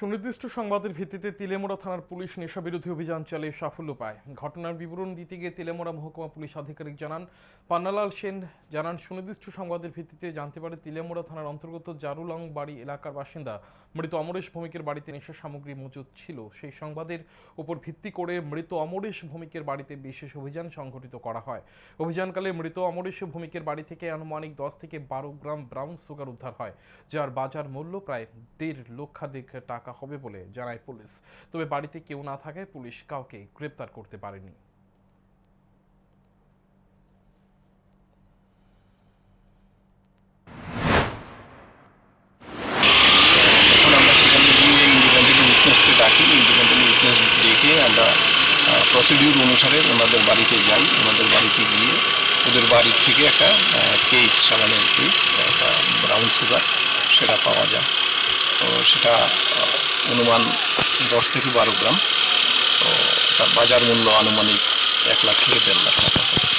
সুনির্দিষ্ট সংবাদের ভিত্তিতে তিলেমোড়া থানার পুলিশ নেশা বিরোধী অভিযান চালিয়ে সাফল্য পায়। ঘটনার বিবরণ দিতে গিয়ে তিলেমোড়া মহকুমা পুলিশ আধিকারিক জানান, পান্নালাল সেন জানান, সুনির্দিষ্ট সংবাদের ভিত্তিতে জানতে পারে তিলেমোড়া থানার অন্তর্গত জারুলং বাড়ি এলাকার বাসিন্দা মৃত অমরেশ ভৌমিকের বাড়িতে নেশা সামগ্রী মজুদ ছিল। সেই সংবাদের উপর ভিত্তি করে মৃত অমরেশ ভৌমিকের বাড়িতে বিশেষ অভিযান সংঘটিত করা হয়। অভিযানকালে মৃত অমরেশ ভৌমিকের বাড়ি থেকে আনুমানিক দশ থেকে বারো গ্রাম ব্রাউন সুগার উদ্ধার হয়, যার বাজার মূল্য প্রায় দেড় লক্ষাধিক টাকা। হবে বলে জানায় পুলিশ। তবে বাড়িতে কেউ না থাকায় পুলিশ কাউকে গ্রেপ্তার করতে পারেনি। প্রসিডিউর অনুসারে ওনাদের বাড়িতে যাই। ওনাদের বাড়িতে গিয়ে ওদের বাড়ি থেকে একটা কেস সাবানের কেস একটা ব্রাউন সুগার সেটা পাওয়া যায়। তো সেটা অনুমান দশ থেকে বারো গ্রাম তো তার বাজার মূল্য আনুমানিক এক লাখ থেকে দেড় লাখ টাকা।